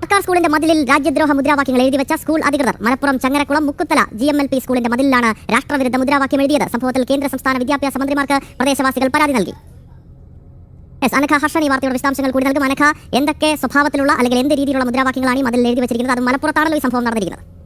സർക്കാർ സ്കൂളിന്റെ മതിലിൽ രാജ്യദ്രോഹ മുദ്രാവാക്യങ്ങൾ എഴുതി വെച്ച സ്കൂൾ അധികൃതർ. Malappuram Changaramkulam Mukkuthala G M L P സ്കൂളിന്റെ മതിലിലാണ് രാഷ്ട്രവിരുദ്ധ മുദ്രാവാക്യം എഴുതിയത്. സംഭവത്തിൽ കേന്ദ്ര സംസ്ഥാന വിദ്യാഭ്യാസ മന്ത്രിമാർക്ക് പ്രദേശവാസികൾ പരാതി നൽകി. എസ്. അനഖ ഹർഷൻ ഈ വാർത്തയുടെ വിശദാംശങ്ങൾ കൂടി നൽകും. അനഖ എന്തൊക്കെ സ്വഭാവത്തിലുള്ള അല്ലെങ്കിൽ എന്ത് രീതിയിലുള്ള മുദ്രാവാക്യങ്ങളാണ് ഈ മതിൽ എഴുതി വെച്ചിരിക്കുന്നത്? അത് മലപ്പുറത്താണല്ലോ ഈ സംഭവം നടന്നിരിക്കുന്നത്.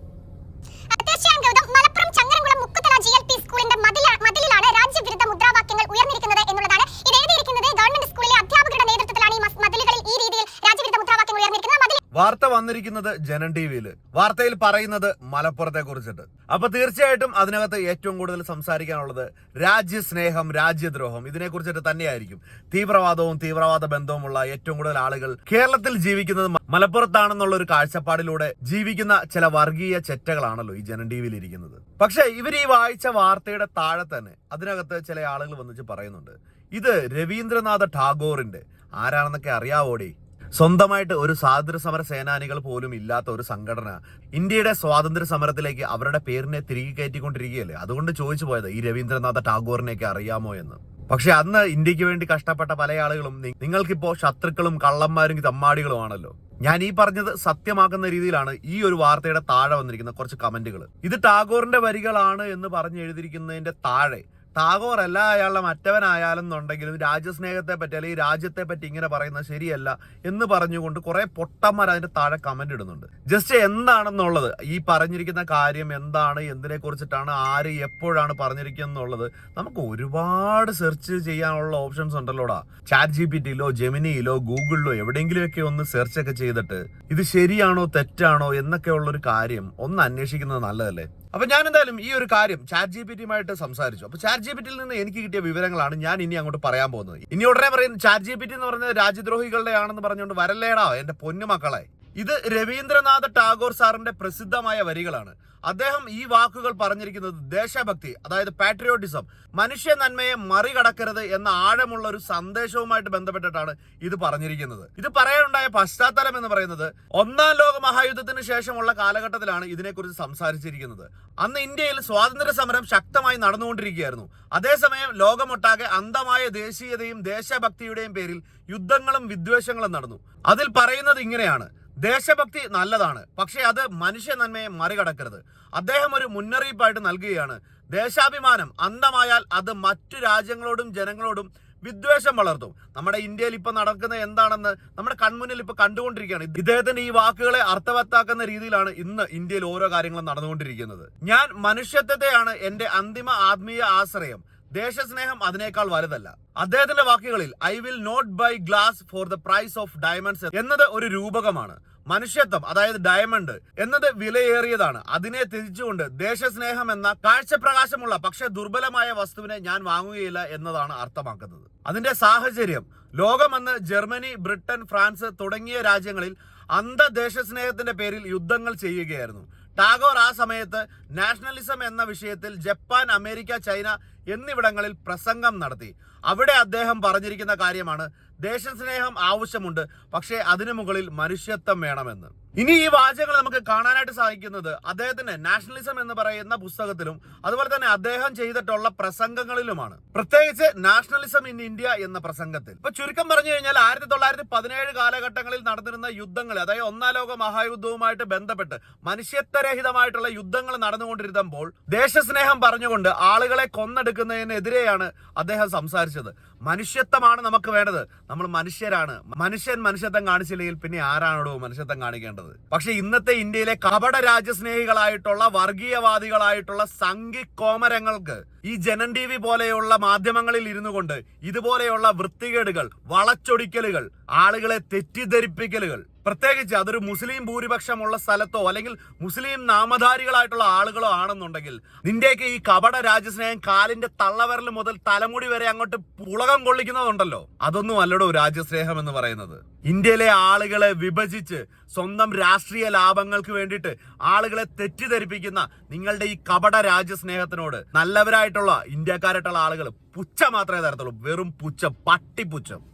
സ്കൂളിന്റെ മതില- മതിലിലാണ് രാജ്യവിരുദ്ധ മുദ്രാവാക്യങ്ങൾ ഉയർന്നിരിക്കുന്നത് എന്നുള്ളതാണ് ഇത് എഴുതിയിരിക്കുന്നത് ഗവൺമെന്റ് സ്കൂളിലെ അധ്യാപകരുടെ നേതൃത്വത്തിലാണ് ഈ മസ്- മതിലുകളിൽ ഈ രീതിയിൽ രാജ്യവിരുദ്ധ മുദ്രാവാക്യങ്ങൾ ഉയർന്നിരിക്കുന്നത് മതിൽ വാർത്ത വന്നിരിക്കുന്നത് ജനൻ ടി വിയിൽ വാർത്തയിൽ പറയുന്നത് മലപ്പുറത്തെ കുറിച്ചിട്ട് അപ്പൊ തീർച്ചയായിട്ടും അതിനകത്ത് ഏറ്റവും കൂടുതൽ സംസാരിക്കാനുള്ളത് രാജ്യസ്നേഹം രാജ്യദ്രോഹം ഇതിനെ കുറിച്ചിട്ട് തന്നെയായിരിക്കും. തീവ്രവാദവും തീവ്രവാദ ബന്ധവുമുള്ള ഏറ്റവും കൂടുതൽ ആളുകൾ കേരളത്തിൽ ജീവിക്കുന്നത് മലപ്പുറത്താണെന്നുള്ള ഒരു കാഴ്ചപ്പാടിലൂടെ ജീവിക്കുന്ന ചില വർഗീയ ചെറ്റകളാണല്ലോ ഈ ജനൻ ടി വിയിൽ ഇരിക്കുന്നത്. പക്ഷെ ഇവർ ഈ വായിച്ച വാർത്തയുടെ താഴെ തന്നെ അതിനകത്ത് ചില ആളുകൾ വന്നിച്ച് പറയുന്നുണ്ട്. ഇത് രവീന്ദ്രനാഥ ടാഗോറിന്റെ. ആരാണെന്നൊക്കെ അറിയാവോടി? സ്വന്തമായിട്ട് ഒരു സ്വാതന്ത്ര്യ സമര സേനാനികൾ പോലും ഇല്ലാത്ത ഒരു സംഘടന ഇന്ത്യയുടെ സ്വാതന്ത്ര്യ സമരത്തിലേക്ക് അവരുടെ പേരിനെ തിരികെ കയറ്റിക്കൊണ്ടിരിക്കുകയല്ലേ? അതുകൊണ്ട് ചോദിച്ചു പോയത് ഈ രവീന്ദ്രനാഥ ടാഗോറിനെയൊക്കെ അറിയാമോ എന്ന്. പക്ഷെ അന്ന് ഇന്ത്യയ്ക്ക് വേണ്ടി കഷ്ടപ്പെട്ട പല ആളുകളും നിങ്ങൾക്കിപ്പോ ശത്രുക്കളും കള്ളന്മാരും തമ്മാടികളുമാണല്ലോ ഞാൻ ഈ പറഞ്ഞത് സത്യമാക്കുന്ന രീതിയിലാണ് ഈ ഒരു വാർത്തയുടെ താഴെ വന്നിരിക്കുന്ന കുറച്ച് കമന്റുകൾ ഇത് ടാഗോറിന്റെ വരികളാണ് എന്ന് പറഞ്ഞ് എഴുതിയിരിക്കുന്നതിന്റെ താഴെ ടാഗോർ അല്ല അയാളുടെ മറ്റവനായാലും എന്നുണ്ടെങ്കിലും രാജ്യസ്നേഹത്തെ പറ്റി അല്ലെങ്കിൽ രാജ്യത്തെ പറ്റി ഇങ്ങനെ പറയുന്നത് ശരിയല്ല എന്ന് പറഞ്ഞുകൊണ്ട് കുറെ പൊട്ടന്മാർ അതിന്റെ താഴെ കമന്റ് ഇടുന്നുണ്ട്. ജസ്റ്റ് എന്താണെന്നുള്ളത് ഈ പറഞ്ഞിരിക്കുന്ന കാര്യം എന്താണ് എന്തിനെ കുറിച്ചിട്ടാണ് ആര് എപ്പോഴാണ് പറഞ്ഞിരിക്കുന്നത് എന്നുള്ളത് നമുക്ക് ഒരുപാട് സെർച്ച് ചെയ്യാനുള്ള ഓപ്ഷൻസ് ഉണ്ടല്ലോടാ. ചാറ്റ് ജി പി ടിയിലോ ജെമിനിയിലോ ഗൂഗിളിലോ എവിടെയെങ്കിലുമൊക്കെ ഒന്ന് സെർച്ച് ഒക്കെ ചെയ്തിട്ട് ഇത് ശരിയാണോ തെറ്റാണോ എന്നൊക്കെ ഉള്ള ഒരു കാര്യം ഒന്ന് അന്വേഷിക്കുന്നത് നല്ലതല്ലേ? അപ്പൊ ഞാൻ എന്തായാലും ഈ ഒരു കാര്യം ചാറ്റ് ജി പി ടിയുമായിട്ട് സംസാരിച്ചു. അപ്പൊ ചാറ്റ് ജി പി ടിയിൽ നിന്ന് എനിക്ക് കിട്ടിയ വിവരങ്ങളാണ് ഞാൻ ഇനി അങ്ങോട്ട് പറയാൻ പോകുന്നത്. ഇനി ഉടനെ പറയുന്നത് ചാറ്റ് ജി പി ടി എന്ന് പറഞ്ഞത് രാജ്യദ്രോഹികളുടെ ആണെന്ന് പറഞ്ഞുകൊണ്ട് വരല്ലേടാ എന്റെ പൊന്നു മക്കളെ. ഇത് രവീന്ദ്രനാഥ ടാഗോർ സാറിന്റെ പ്രസിദ്ധമായ വരികളാണ്. അദ്ദേഹം ഈ വാക്കുകൾ പറഞ്ഞിരിക്കുന്നത് ദേശഭക്തി അതായത് പാട്രിയോട്ടിസം മനുഷ്യ നന്മയെ മറികടക്കരുത് എന്ന ആഴമുള്ള ഒരു സന്ദേശവുമായിട്ട് ബന്ധപ്പെട്ടിട്ടാണ് ഇത് പറഞ്ഞിരിക്കുന്നത്. ഇത് പറയാനുണ്ടായ പശ്ചാത്തലം എന്ന് പറയുന്നത് ഒന്നാം ലോക മഹായുദ്ധത്തിന് ശേഷമുള്ള കാലഘട്ടത്തിലാണ് ഇതിനെക്കുറിച്ച് സംസാരിച്ചിരിക്കുന്നത്. അന്ന് ഇന്ത്യയിൽ സ്വാതന്ത്ര്യ സമരം ശക്തമായി നടന്നുകൊണ്ടിരിക്കുകയായിരുന്നു. അതേസമയം ലോകമൊട്ടാകെ അന്ധമായ ദേശീയതയും ദേശഭക്തിയുടെയും പേരിൽ യുദ്ധങ്ങളും വിദ്വേഷങ്ങളും നടന്നു. അതിൽ പറയുന്നത് ഇങ്ങനെയാണ്. ദേശഭക്തി നല്ലതാണ്. പക്ഷേ അത് മനുഷ്യ നന്മയെ മറികടക്കരുത്. അദ്ദേഹം ഒരു മുന്നറിയിപ്പായിട്ട് നൽകുകയാണ്. ദേശാഭിമാനം അന്തമായാൽ അത് മറ്റു രാജ്യങ്ങളോടും ജനങ്ങളോടും വിദ്വേഷം വളർത്തും. നമ്മുടെ ഇന്ത്യയിൽ ഇപ്പൊ നടക്കുന്ന എന്താണെന്ന് നമ്മുടെ കൺമുന്നിൽ ഇപ്പൊ കണ്ടുകൊണ്ടിരിക്കുകയാണ്. ഇദ്ദേഹത്തിന്റെ ഈ വാക്കുകളെ അർത്ഥവത്താക്കുന്ന രീതിയിലാണ് ഇന്ന് ഇന്ത്യയിൽ ഓരോ കാര്യങ്ങളും നടന്നുകൊണ്ടിരിക്കുന്നത്. ഞാൻ മനുഷ്യത്വത്തെയാണ് എന്റെ അന്തിമ ആത്മീയ ആശ്രയം. ദേശസ്നേഹം അതിനേക്കാൾ വലുതല്ല. അദ്ദേഹത്തിന്റെ വാക്കുകളിൽ I will not buy glass for the price of diamonds എന്നത് ഒരു രൂപകമാണ്. മനുഷ്യത്വം അതായത് ഡയമണ്ട് എന്നത് വിലയേറിയതാണ്. അതിനെ തിരിച്ചുകൊണ്ട് ദേശസ്നേഹം എന്ന കാഴ്ചപ്രകാശമുള്ള പക്ഷെ ദുർബലമായ വസ്തുവിനെ ഞാൻ വാങ്ങുകയില്ല എന്നതാണ് അർത്ഥമാക്കുന്നത്. അതിന്റെ സാഹചര്യം ലോകമെന്ന് ജർമ്മനി ബ്രിട്ടൻ ഫ്രാൻസ് തുടങ്ങിയ രാജ്യങ്ങളിൽ അന്ധദേശസ്നേഹത്തിന്റെ പേരിൽ യുദ്ധങ്ങൾ ചെയ്യുകയായിരുന്നു. ടാഗോർ ആ സമയത്ത് നാഷണലിസം എന്ന വിഷയത്തിൽ ജപ്പാൻ അമേരിക്ക ചൈന എന്നിവിടങ്ങളിൽ പ്രസംഗം നടത്തി. അവിടെ അദ്ദേഹം പറഞ്ഞിരിക്കുന്ന കാര്യമാണ് ദേശസ്നേഹം ആവശ്യമുണ്ട് പക്ഷേ അതിനു മുകളിൽ മനുഷ്യത്വം വേണമെന്ന്. ഇനി ഈ വാചകങ്ങൾ നമുക്ക് കാണാനായിട്ട് സാധിക്കുന്നത് അദ്ദേഹത്തിന്റെ നാഷണലിസം എന്ന് പറയുന്ന പുസ്തകത്തിലും അതുപോലെ തന്നെ അദ്ദേഹം ചെയ്തിട്ടുള്ള പ്രസംഗങ്ങളിലുമാണ്. പ്രത്യേകിച്ച് നാഷണലിസം ഇൻ ഇന്ത്യ എന്ന പ്രസംഗത്തിൽ. ഇപ്പൊ ചുരുക്കം പറഞ്ഞു കഴിഞ്ഞാൽ ആയിരത്തി തൊള്ളായിരത്തി പതിനേഴ് കാലഘട്ടങ്ങളിൽ നടന്നിരുന്ന യുദ്ധങ്ങൾ അതായത് ഒന്നാം ലോക മഹായുദ്ധവുമായിട്ട് ബന്ധപ്പെട്ട് മനുഷ്യത്വരഹിതമായിട്ടുള്ള യുദ്ധങ്ങൾ നടന്നുകൊണ്ടിരുന്നപ്പോൾ ദേശസ്നേഹം പറഞ്ഞുകൊണ്ട് ആളുകളെ കൊന്നെടുക്കുന്നതിനെതിരെയാണ് അദ്ദേഹം സംസാരിച്ചത്. മനുഷ്യത്വമാണ് നമുക്ക് വേണ്ടത്. നമ്മൾ മനുഷ്യരാണ്. മനുഷ്യൻ മനുഷ്യത്വം കാണിച്ചില്ലെങ്കിൽ പിന്നെ ആരാണോ മനുഷ്യത്വം കാണിക്കേണ്ടത്? പക്ഷെ ഇന്നത്തെ ഇന്ത്യയിലെ കപട രാജ്യസ്നേഹികളായിട്ടുള്ള വർഗീയവാദികളായിട്ടുള്ള സംഘി കോമരങ്ങൾക്ക് ഈ ജനൻ ടി വി പോലെയുള്ള മാധ്യമങ്ങളിൽ ഇരുന്നു കൊണ്ട് ഇതുപോലെയുള്ള വൃത്തികേടുകൾ വളച്ചൊടിക്കലുകൾ ആളുകളെ തെറ്റിദ്ധരിപ്പിക്കലുകൾ പ്രത്യേകിച്ച് അതൊരു മുസ്ലിം ഭൂരിപക്ഷമുള്ള സ്ഥലത്തോ അല്ലെങ്കിൽ മുസ്ലിം നാമധാരികളായിട്ടുള്ള ആളുകളോ ആണെന്നുണ്ടെങ്കിൽ നിന്റെയൊക്കെ ഈ കപട രാജ്യസ്നേഹം കാലിന്റെ തള്ളവരൽ മുതൽ തലമുടി വരെ അങ്ങോട്ട് പുളകം കൊള്ളിക്കുന്നതുണ്ടല്ലോ. അതൊന്നും അല്ലടോ രാജ്യസ്നേഹം എന്ന് പറയുന്നത്. ഇന്ത്യയിലെ ആളുകളെ വിഭജിച്ച് സ്വന്തം രാഷ്ട്രീയ ലാഭങ്ങൾക്ക് വേണ്ടിയിട്ട് ആളുകളെ തെറ്റിദ്ധരിപ്പിക്കുന്ന നിങ്ങളുടെ ഈ കപട രാജ്യസ്നേഹത്തിനോട് നല്ലവരായിട്ടുള്ള ഇന്ത്യക്കാരായിട്ടുള്ള ആളുകൾ പുച്ഛ മാത്രമേ തരത്തുള്ളൂ. വെറും പുച്ഛം പട്ടിപ്പുച്ഛം.